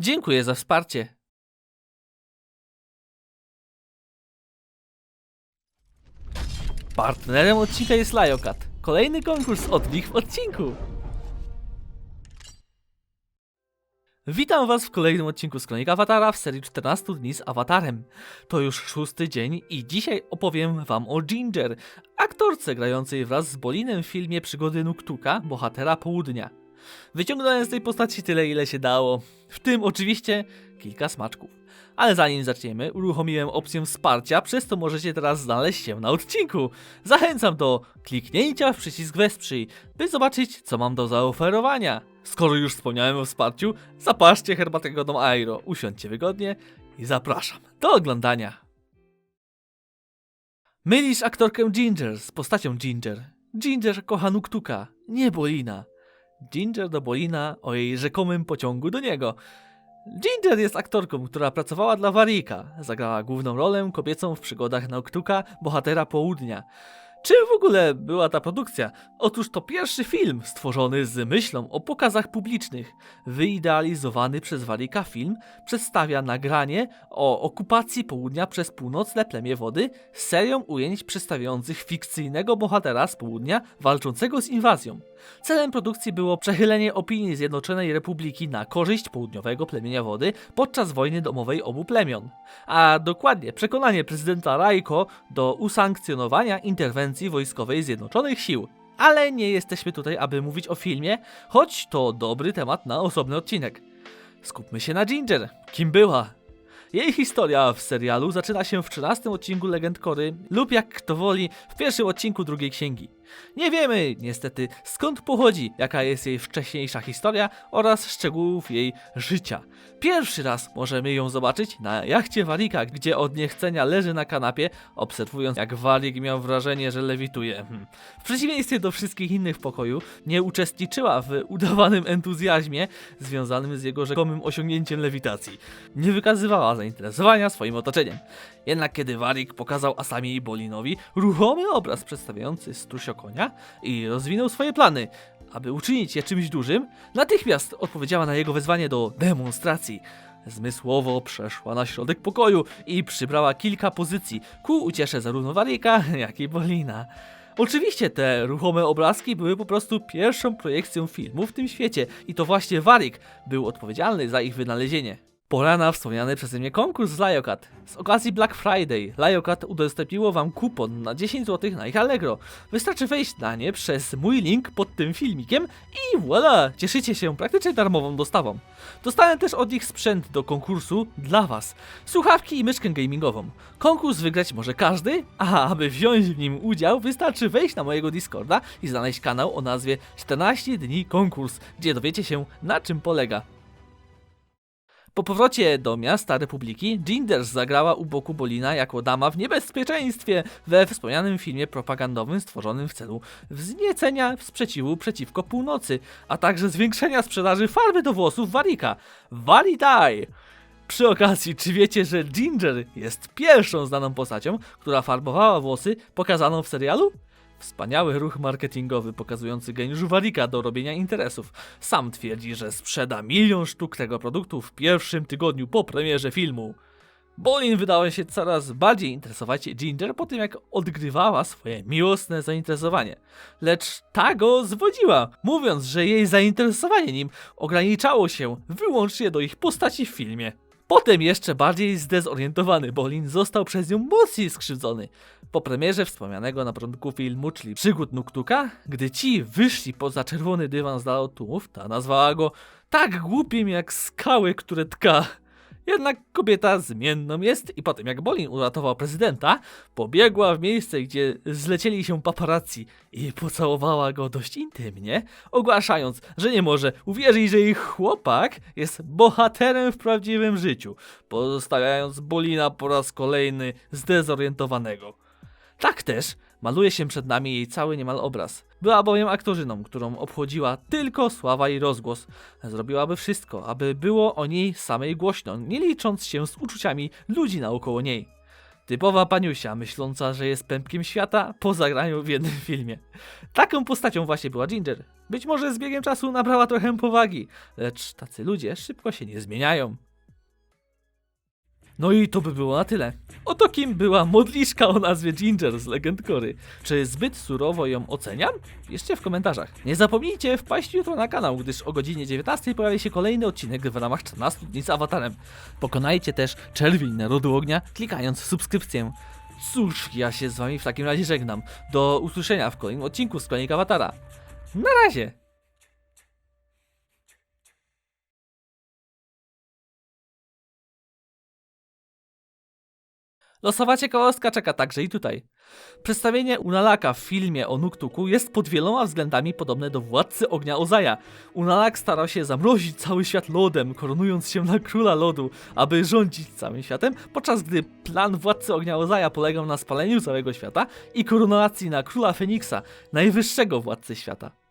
Dziękuję za wsparcie. Partnerem odcinka jest Lajokat. Kolejny konkurs od nich w odcinku. Witam Was w kolejnym odcinku z Kronik Awatara w serii 14 dni z Awatarem. To już szósty dzień i dzisiaj opowiem Wam o Ginger, aktorce grającej wraz z Bolinem w filmie Przygody Nuktuka, bohatera południa. Wyciągnąłem z tej postaci tyle, ile się dało, w tym oczywiście kilka smaczków. Ale zanim zaczniemy, uruchomiłem opcję wsparcia, przez co możecie teraz znaleźć się na odcinku. Zachęcam do kliknięcia w przycisk Wesprzyj, by zobaczyć, co mam do zaoferowania. Skoro już wspomniałem o wsparciu, zapaszcie herbatego Dom Airo, usiądźcie wygodnie i zapraszam do oglądania. Mylisz aktorkę Ginger z postacią Ginger. Ginger kocha Nuktuka, nie Bolina. Ginger do Bolina o jej rzekomym pociągu do niego. Ginger jest aktorką, która pracowała dla Warika. Zagrała główną rolę kobiecą w przygodach Noctuka, bohatera południa. Czym w ogóle była ta produkcja? Otóż to pierwszy film stworzony z myślą o pokazach publicznych. Wyidealizowany przez Warika film przedstawia nagranie o okupacji południa przez północne plemię wody z serią ujęć przedstawiających fikcyjnego bohatera z południa walczącego z inwazją. Celem produkcji było przechylenie opinii Zjednoczonej Republiki na korzyść południowego plemienia wody podczas wojny domowej obu plemion, a dokładnie przekonanie prezydenta Rajko do usankcjonowania interwencji wojskowej Zjednoczonych Sił. Ale nie jesteśmy tutaj, aby mówić o filmie, choć to dobry temat na osobny odcinek. Skupmy się na Ginger. Kim była? Jej historia w serialu zaczyna się w 13 odcinku Legend Kory lub jak kto woli w pierwszym odcinku drugiej księgi. Nie wiemy niestety skąd pochodzi, jaka jest jej wcześniejsza historia oraz szczegółów jej życia. Pierwszy raz możemy ją zobaczyć na jachcie Warika, gdzie od niechcenia leży na kanapie, obserwując jak Warik miał wrażenie, że lewituje. Hmm. W przeciwieństwie do wszystkich innych w pokoju, nie uczestniczyła w udawanym entuzjazmie związanym z jego rzekomym osiągnięciem lewitacji. Nie wykazywała zainteresowania swoim otoczeniem. Jednak kiedy Warik pokazał Asami i Bolinowi ruchomy obraz przedstawiający strusio konia i rozwinął swoje plany, aby uczynić je czymś dużym, natychmiast odpowiedziała na jego wezwanie do demonstracji. Zmysłowo przeszła na środek pokoju i przybrała kilka pozycji ku uciesze zarówno Warika, jak i Bolina. Oczywiście te ruchome obrazki były po prostu pierwszą projekcją filmu w tym świecie i to właśnie Warik był odpowiedzialny za ich wynalezienie. Pora na wspomniany przeze mnie konkurs z Liokat. Z okazji Black Friday Liokat udostępniło wam kupon na 10 zł na ich Allegro. Wystarczy wejść na nie przez mój link pod tym filmikiem i voilà! Cieszycie się praktycznie darmową dostawą. Dostałem też od nich sprzęt do konkursu dla was. Słuchawki i myszkę gamingową. Konkurs wygrać może każdy, a aby wziąć w nim udział wystarczy wejść na mojego Discorda i znaleźć kanał o nazwie 14 dni konkurs, gdzie dowiecie się na czym polega. Po powrocie do miasta Republiki, Ginders zagrała u boku Bolina jako dama w niebezpieczeństwie we wspomnianym filmie propagandowym stworzonym w celu wzniecenia sprzeciwu przeciwko północy, a także zwiększenia sprzedaży farby do włosów Warika. Walidai! Przy okazji, czy wiecie, że Ginger jest pierwszą znaną postacią, która farbowała włosy pokazaną w serialu? Wspaniały ruch marketingowy pokazujący geniusz Warika do robienia interesów. Sam twierdzi, że sprzeda milion sztuk tego produktu w pierwszym tygodniu po premierze filmu. Bolin wydała się coraz bardziej interesować Ginger po tym, jak odgrywała swoje miłosne zainteresowanie. Lecz ta go zwodziła, mówiąc, że jej zainteresowanie nim ograniczało się wyłącznie do ich postaci w filmie. Potem jeszcze bardziej zdezorientowany Bolin został przez nią mocniej skrzywdzony. Po premierze wspomnianego na początku filmu, czyli Przygód Nuktuka, gdy ci wyszli poza czerwony dywan z tłumów, ta nazwała go tak głupim jak skały, które tka. Jednak kobieta zmienną jest i po tym jak Bolin uratował prezydenta, pobiegła w miejsce, gdzie zlecieli się paparazzi i pocałowała go dość intymnie, ogłaszając, że nie może uwierzyć, że ich chłopak jest bohaterem w prawdziwym życiu, pozostawiając Bolina po raz kolejny zdezorientowanego. Tak też maluje się przed nami jej cały niemal obraz. Była bowiem aktorzyną, którą obchodziła tylko sława i rozgłos. Zrobiłaby wszystko, aby było o niej samej głośno, nie licząc się z uczuciami ludzi naokoło niej. Typowa paniusia, myśląca, że jest pępkiem świata po zagraniu w jednym filmie. Taką postacią właśnie była Ginger. Być może z biegiem czasu nabrała trochę powagi, lecz tacy ludzie szybko się nie zmieniają. No i to by było na tyle. Oto kim była modliszka o nazwie Ginger z Legend Kory. Czy zbyt surowo ją oceniam? Piszcie w komentarzach. Nie zapomnijcie wpaść jutro na kanał, gdyż o godzinie 19 pojawi się kolejny odcinek w ramach 14 dni z awatarem. Pokonajcie też czerwień narodu ognia, klikając w subskrypcję. Cóż, ja się z wami w takim razie żegnam. Do usłyszenia w kolejnym odcinku z Kronika Awatara. Na razie! Losowa ciekawostka czeka także i tutaj. Przedstawienie Unalaka w filmie o Nuktuku jest pod wieloma względami podobne do Władcy Ognia Ozaja. Unalak starał się zamrozić cały świat lodem, koronując się na króla lodu, aby rządzić całym światem, podczas gdy plan Władcy Ognia Ozaja polegał na spaleniu całego świata i koronacji na króla Feniksa, najwyższego władcy świata.